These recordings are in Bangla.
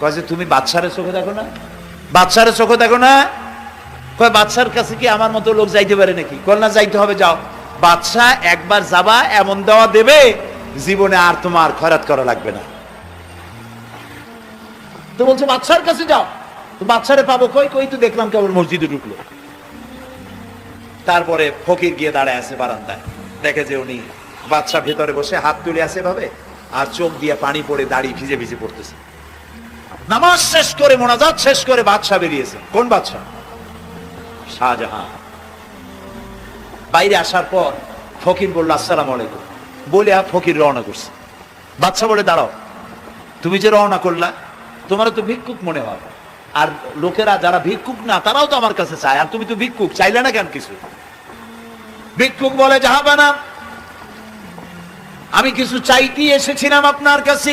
কয় যে তুমি বাচ্চারে চোখে দেখো না? বাচ্চারে চোখে দেখো না? কয় বাচ্চার কাছে কি আমার মতো লোক যাইতে পারে নাকি? কল না, যাইতে হবে, যাও। বাচ্চা একবার যাবা, এমন দেওয়া দেবে, জীবনে আর তোমার খরাত করা লাগবে না। তো বলছে বাচ্চার কাছে যাও। তো বাচ্চারে পাবো কই? কই তো দেখলাম কেবল মসজিদে ঢুকলো। তারপরে ফকির গিয়ে দাঁড়ায় আছে বারান্দায়। দেখে যে উনি বাচ্চা ভেতরে বসে হাত তুলে আছে ভাবে আর চোখ দিয়ে পানি পড়ে দাড়ি ভিজে ভিজে পড়তেছে। নামাজ শেষ করে, মোনাজাত শেষ করে বাদশা বেরিয়েছে। কোন বাদশা শাহজাহান। বাইরে আসার পর ফকির বলল, আসসালাম আলাইকুম। বলে ফকির রওনা করছে। বাচ্চা বলে, দাঁড়াও, তুমি যে রওনা করলা তোমার তো ভিক্ষুক মনে হয়। আর লোকেরা যারা ভিক্ষুক না, তারাও তো আমার কাছে চায়। আর তুমি তো ভিক্ষুক, চাইলে না কেন কিছু? ভিক্ষুক বলে যাহাবানা আমি কিছু চাইতে এসেছিলাম আপনার কাছে।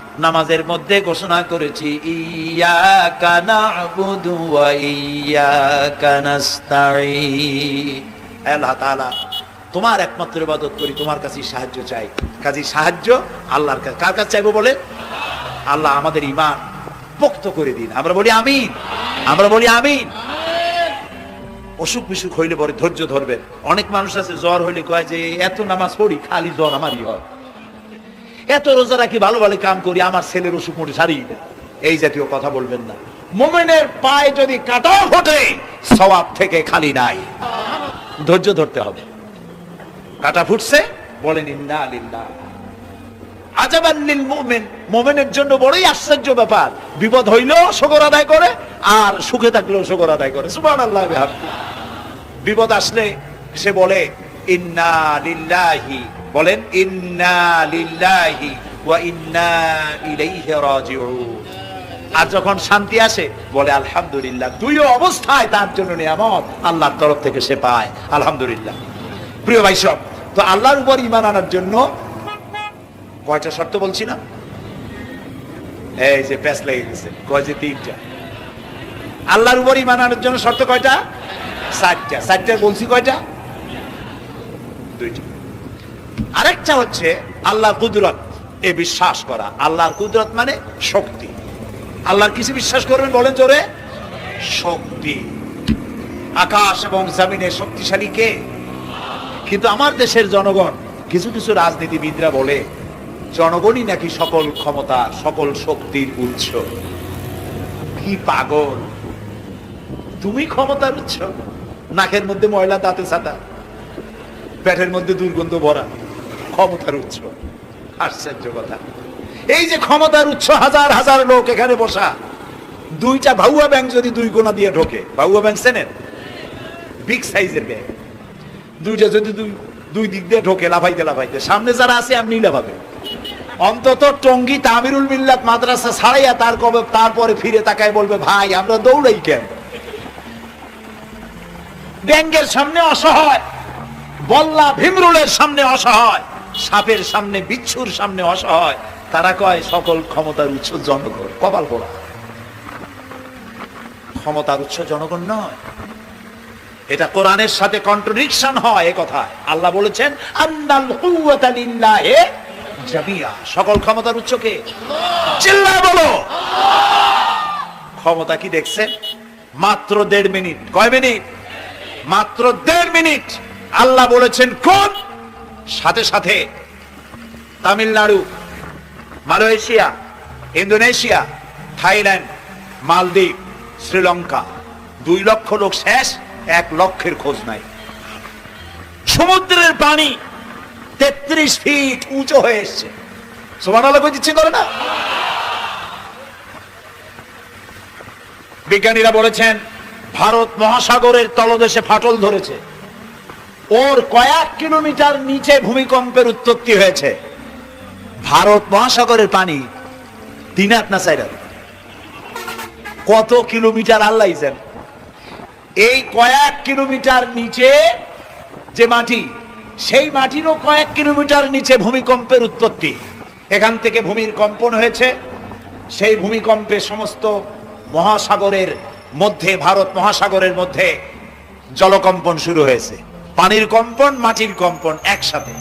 নামাজের মধ্যে ঘোষণা করেছি ইয়া কানা ইয়াকা নাস্তাঈন। আল্লাহ তোমার একমাত্র ইবাদত করি, তোমার কাছে সাহায্য চাই। কাজী সাহায্য আল্লাহর কাছে। কার কাছে চাইব বলে আল্লাহ আমাদের ইমান পোক্ত করে দিন। আমরা বলি আমিন। আমরা বলি আমিন। অসুখ বিসুখ হইলে পরে ধৈর্য ধরবেন। অনেক মানুষ আছে, জ্বর হইলে কয় যে, এত নামাজ পড়ি, খালি জ্বর আমারই হয়। এত রোজা রাখি ভালো ভালো কাম করি, আমার ছেলের অসুখ মোটে সারি এই জাতীয় কথা বলবেন না। মোমেনের পায়ে যদি কাটা ফোটে, সওয়াব থেকে খালি নাই। ধৈর্য ধরতে হবে। কাটা ফুটছে, বলেন, ইন্না আজাবান্নিল মুমিন। মুমিনের জন্য বড়ই আশ্চর্য ব্যাপার। বিপদ হইলেও শকর আদায় করে, আর সুখে থাকলেও শকর আদায় করে। বিহামদি। বিপদ আসলে সে বলে, ইন্না লিল্লাহি। বলেন, ইন্না লিল্লাহি ওয়া ইন্না ইলাইহি রাজিউন। আর যখন শান্তি আসে, বলে, আলহামদুলিল্লাহ, দুইও অবস্থায় তার জন্য নিয়ামত আল্লাহর তরফ থেকে সে পায়। আলহামদুলিল্লাহ। প্রিয় ভাই সব, তো আল্লাহর উপর ইমান আনার জন্য কয়টা শর্ত বলছি না? এই যে প্যাস লেগে গেছে কয় যে তিনটা? আল্লাহর উপর ইমান আনার জন্য শর্ত কয়টা? চারটা। চারটা বলছি কয়টা? দুইটা। আরেকটা হচ্ছে আল্লাহ কুদরত। এ বিশ্বাস করা। আল্লাহর কুদরত মানে শক্তি। আল্লাহর কিছু বিশ্বাস করবেন বলেন জোরে? শক্তি। আকাশ এবং জামিনে শক্তিশালী কে? কিন্তু আমার দেশের জনগণ, কিছু কিছু রাজনীতিবিদরা বলে, জনগণই নাকি সকল ক্ষমতা, সকল শক্তির উৎস। কি পাগল। তুমি ক্ষমতার উৎস। নাকের মধ্যে ময়লা, দাঁতে ছাতা। পেটের মধ্যে দুর্গন্ধ ভরা। ক্ষমতার উৎস। আশ্চর্য কথা। এই যে ক্ষমতার উৎস, হাজার হাজার লোক এখানে বসা। দুইটা ভাউয়া ব্যাংক যদি দুই কোনা দিয়ে ঢোকে ভাউয়া ব্যাংক চেনেন বিগ সাইজের ব্যাংক। দুইটা যদি দুই দুই দিক দিয়ে ঢোকে, লাফাইতে লাফাইতে। সামনে যারা আছে, আপনি লাফাবে অন্তত টঙ্গী তামিরুল মিল্লাত মাদ্রাসা ছাড়াইয়া তার কবে, তারপরে ফিরে তাকায় বলবে, ভাই, আমরা দৌড়াই কেন? ব্যাঙ্গের সামনে অসহায়, বল্লা ভীমরুলের সামনে অসহায়। সাপের সামনে, বিচ্ছুর সামনে অসহায়। তারা কয়, সকল ক্ষমতার উৎস জনগণ, কপাল পোড়া। ক্ষমতার উৎস জনগণ নয়। এটা কোরআনের সাথে কন্ট্রাডিকশন হয় এ কথা আল্লাহ বলেছেন কুওয়াতা জামিয়া। সকল ক্ষমতার উৎস কে? বলো। ক্ষমতা কি দেখছেন? মাত্র দেড় মিনিট। কয় মিনিট? মাত্র দেড় মিনিট। আল্লাহ বলেছেন, কোন সাথে সাথে তামিলনাড়ু, মালয়েশিয়া, ইন্দোনেশিয়া, থাইল্যান্ড, মালদ্বীপ, শ্রীলঙ্কা। দুই লক্ষ লোক শেষ, এক লক্ষের খোঁজ নাই। সমুদ্রের পানি তেত্রিশ ফিট উঁচু হয়ে এসছে। সমান আলো করে না। বিজ্ঞানীরা বলেছেন, ভারত মহাসাগরের তলদেশে ফাটল ধরেছে। ওর কয়েক কিলোমিটার নিচে ভূমিকম্পের উৎপত্তি হয়েছে। ভারত মহাসাগরের পানি। তিন হাত না চার কত কিলোমিটার আল্লাহ এই কয়েক কিলোমিটার নিচে যে মাটি, সেই মাটিরও কয়েক কিলোমিটার নিচে ভূমিকম্পের উৎপত্তি। এখান থেকে ভূমির কম্পন হয়েছে। সেই ভূমিকম্পে সমস্ত মহাসাগরের মধ্যে, ভারত মহাসাগরের মধ্যে জলকম্পন শুরু হয়েছে। পানির কম্পন মাটির কম্পন একসাথে।